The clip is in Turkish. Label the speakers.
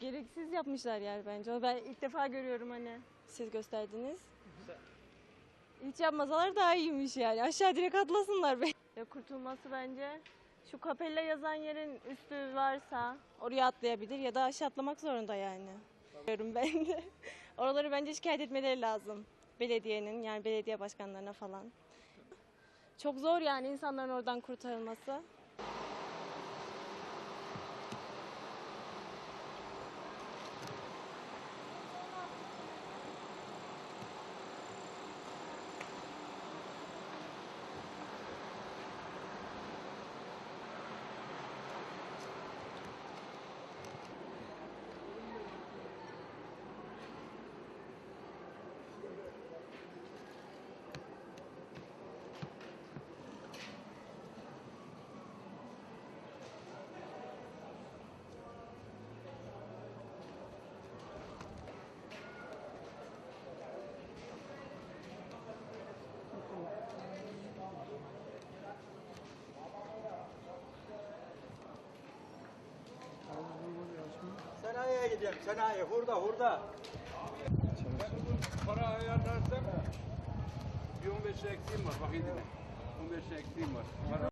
Speaker 1: Gereksiz yapmışlar yani bence. Ben ilk defa görüyorum hani. Siz gösterdiniz. Hiç yapmasalar daha iyiymiş yani. Aşağı direkt atlasınlar be. Ya kurtulması bence şu kapella yazan yerin üstü varsa oraya atlayabilir ya da aşağı atlamak zorunda yani. Diyorum ben de. Oraları bence şikayet etmeleri lazım. Belediyenin yani belediye başkanlarına falan. Çok zor yani insanların oradan kurtarılması.
Speaker 2: Sanayiye gidiyorum, sanayi, hurda, hurda.
Speaker 3: Para ayarlarsak bir 15 eksiğim var. Bak yine. 15 eksiğim var. Para